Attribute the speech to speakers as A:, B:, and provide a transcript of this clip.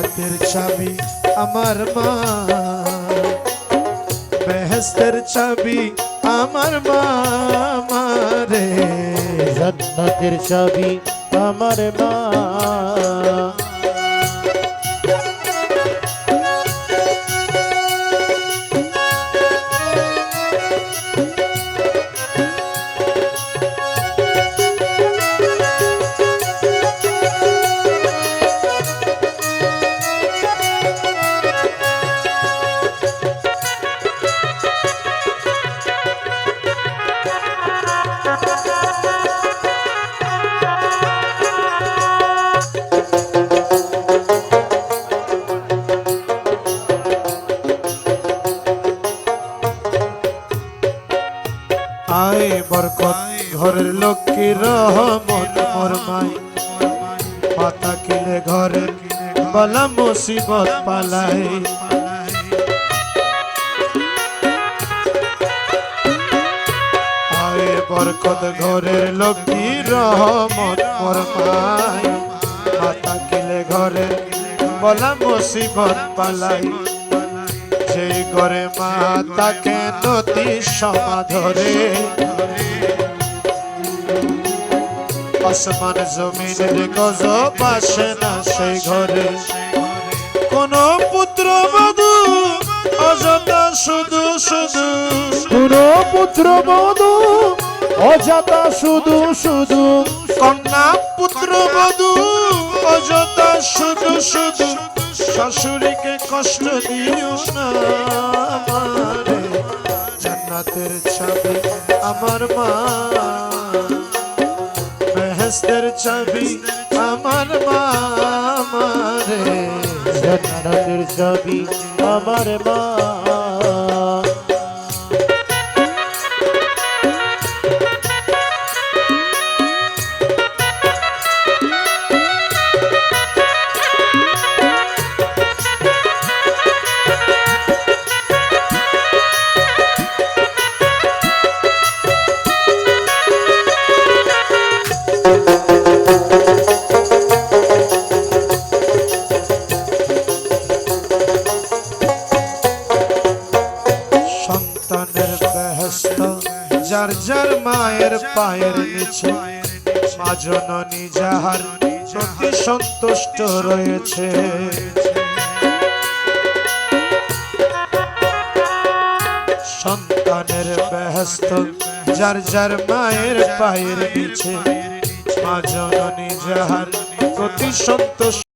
A: জান্নাতের চাবি আমার মা বেহেস্তের চাবি আমার মা মারে
B: জান্নাতের চাবি আমার মা
A: আয় বরকত ঘরের লক্ষ্মী রহমত মোর মাই পাতা কিলে ঘরে বলা মুসিবত পালাই বরকত ঘরের লক্ষ্মী রহমত মোর মাই পাতা কিলে ঘরে বলা মুসিবত পালাই। সেই ঘরে মা তাকে নদী সমাধরে। আসমান জমিনের গজ পাশে না সেই ঘরে। কোন পুত্র বধু অযথা শুধু শুধু।
B: কোন পুত্র বধু অজাতা শুধু শুধু
A: কন্যা পুত্র বধু, অযথা শুধু শুধু শাশুড়িকে কষ্ট দিও না জান্নাতের চাবি আমার মা বেহেস্তের চাবি আমার মা
B: জান্নাতের চাবি আমার মা।
A: সন্তানের বেহস্ত যার যার মায়ের পায়ের নিচে, মা যাহার প্রতি সন্তুষ্ট রয়েছে। সন্তানের বেহস্ত যার যার মায়ের পায়ের নিচে মা জননী যাহার প্রতি সন্তুষ্ট